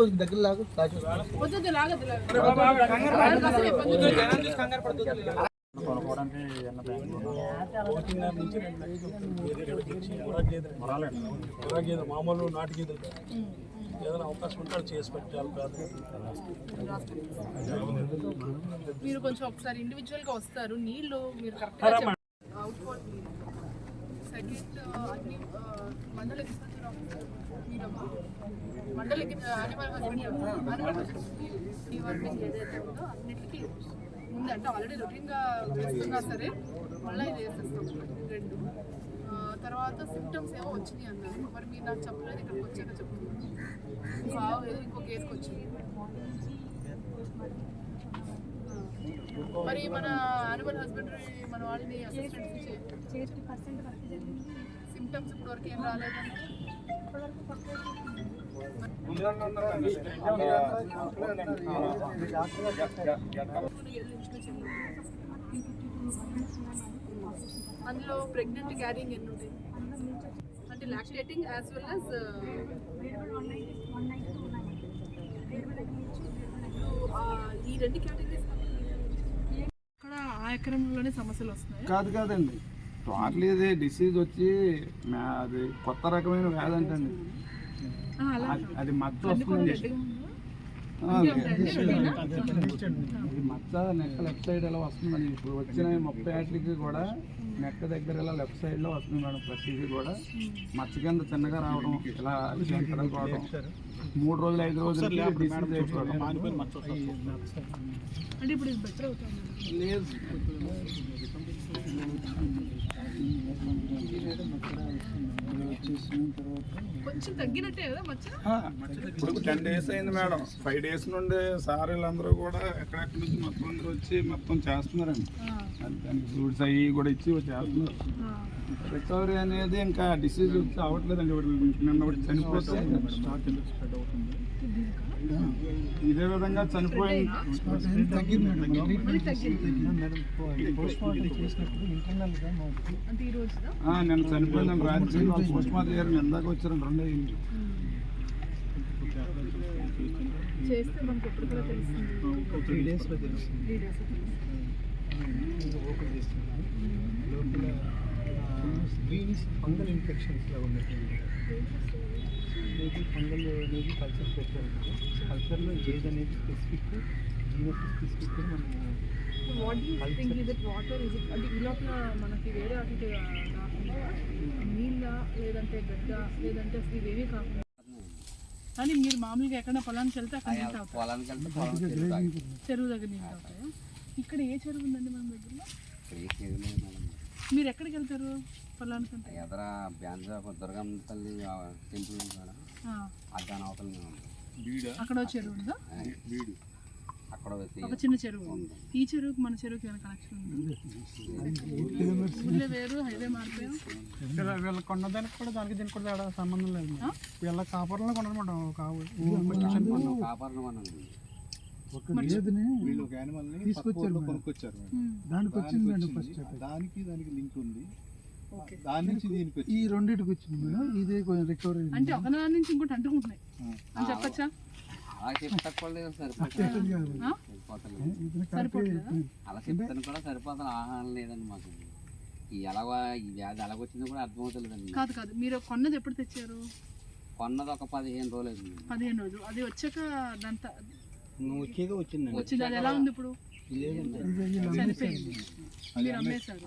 కొంచెం దగ్గర లాగు కొనుక్కోవడానికి ఎన్న నుంచి రెండు గేదెలు మామూలు నాటు గేదెలు. ఏదైనా అవకాశం ఉంటే అది చేసి పెట్టాలి కాదు మీరు కొంచెం ఒకసారి ఇండివిజువల్గా వస్తారు నీళ్ళు మీరు గా అన్ని మండల ఆఫీసర్ మండల అనిమల్ ఈ వర్కింగ్ ఏదైతే ఉందో అన్నిటికీ ఆల్రెడీ రొటీన్ చేస్తున్నా సరే మళ్ళీ ఇది వేసేస్తాం రెండు తర్వాత సిమ్టమ్స్ ఏమో వచ్చినాయి అన్నారు మరి మీరు నాకు చెప్పలేదు ఇక్కడికి వచ్చాక చెప్తున్నాను ఇంకో కేసుకి వచ్చింది మరి మన యానిమల్ హస్బెండరీ మన వాళ్ళని అసిస్టెంట్స్ సిమ్టమ్స్ ఇప్పుడు వరకు ఏం రాలేదండి. అందులో ప్రెగ్నెంట్ క్యారింగ్ ఎన్ని ఉంటాయి? అంటే లాక్టేటింగ్ యాజ్ వెల్ యాజ్ ఈ రెండు ఆ ఎకరంలోనే సమస్యలు వస్తున్నాయి? కాదు కాదండి. టోటల్ ఇది డిసీజ్ వచ్చి అది కొత్త రకమైన వ్యాధి అలా అది- మచ్చ వస్తుంది. మచ్చ నెక్క లెఫ్ట్ సైడ్ ఎలా వస్తుందని ఇప్పుడు వచ్చిన ముప్పై ఏట్లకి కూడా నెక్క దగ్గర ఇలా లెఫ్ట్ సైడ్లో వస్తుంది మేడం ప్రతిదీ కూడా. మచ్చ కింద చిన్నగా రావడం ఇలా రావడం మూడు రోజులు ఐదు రోజులు డిసీజ్ అయిపోవడం. అంటే ఇప్పుడు ఇది బెటర్ అవుతుంది. లేదు కొంచెం తగ్గినట్టే కదా మచ్చ ఆ, ఇప్పుడు టెన్ డేస్ అయింది మేడం. ఫైవ్ డేస్ నుండి సార్ వీళ్ళందరూ కూడా ఎక్కడెక్కడి నుంచి మొత్తం అందరూ వచ్చి మొత్తం చేస్తున్నారండి. దానికి ఫ్రూట్స్ అవి కూడా ఇచ్చి చేస్తున్నారు. రికవరీ అనేది ఇంకా డిసీజ్ వచ్చి అవ్వట్లేదండి నిన్న ఒకటి చనిపోతే. ఇదే విధంగా చనిపోయింది ఈ రోజుదా ఆ, నిన్న చనిపోయిందని రాత్రి పోస్ట్ మార్టం గారు నిందాక వచ్చారండి రెండు అయింది చేస్తే మనకి ఎప్పుడు కూడా తెలుస్తుంది. త్రీ డేస్లో తెలుస్తుంది త్రీ లోపల గ్రీన్స్ ఫంగల్ ఇన్ఫెక్షన్స్ లా ఉన్నట్టుంది మేబీ ఫంగల్ అనేది కల్చర్ పెట్టారు కల్చర్లో ఏజ్ అనేది స్పెసిఫిక్ జీనస్ స్పెసిఫిక్ మనము what you think is it water is it అంటే మనకి వేరే అటు రాకుండా నీళ్ళ లేదంటే గడ్డ లేదంటే అసలు ఇవేమీ కాకుండా. కానీ మీరు మామూలుగా ఎక్కడ పొలానికి వెళ్తే అక్కడ నీళ్ళు తాగుతారు? చెరువు దగ్గర నీళ్ళు తాగుతాయా? ఇక్కడ ఏ చెరువు ఉందండి మన దగ్గరలో? మీరు ఎక్కడికి వెళ్తారు? పొలానికి ఎదర బ్యాంజ దుర్గమ్మ తల్లి ఆ టెంపుల్ ఉంది మేడం ఆ, అది దాని అవతల. అక్కడ చెరువు ఉందా? అక్కడ ఒక చిన్న చెరువు. ఉంది. ఈ చెరువుకి మన చెరువుకి ఏమైనా కనెక్షన్ ఉంది? వేరు హైవే మారిపోయాం? వీళ్ళ వీళ్ళ కొన్నదానికి కూడా దానికి దీనికి కూడా తేడా సంబంధం లేదు? వీళ్ళ కాపురంలో కొనమాట ఒక వీళ్ళు ఒక యానిమల్ని తీసుకొచ్చారు కొనుక్కొచ్చారు దానికి దానికి లింక్ ఉంది. ఓకే. దాని నుంచి దీనికి వచ్చింది. ఈ రెండింటికి వచ్చింది మేడం. ఇదే కొంచెం రికవరీ అంటే ఒక దాని నుంచి ఇంకోటి అంటుకుంటున్నాయి అని చెప్పచ్చా? అలా చెప్తాను కూడా సరిపోతుంది ఆహారం లేదండి మాకు. ఈ ఎలాగ ఈ వ్యాధి ఎలాగొచ్చిందో కూడా అర్థమవుతలేదండి కాదు కాదు. మీరు కొన్నది ఎప్పుడు తెచ్చారు? కొన్నది ఒక పదిహేను రోజులు పదిహేను రోజులు. అది వచ్చాక దాంతో నువ్వు వచ్చేగా వచ్చిందండి. వచ్చింది. అది ఎలా ఉంది ఇప్పుడు? లేదండి. చనిపోయింది. మీరు అమ్మేశారు.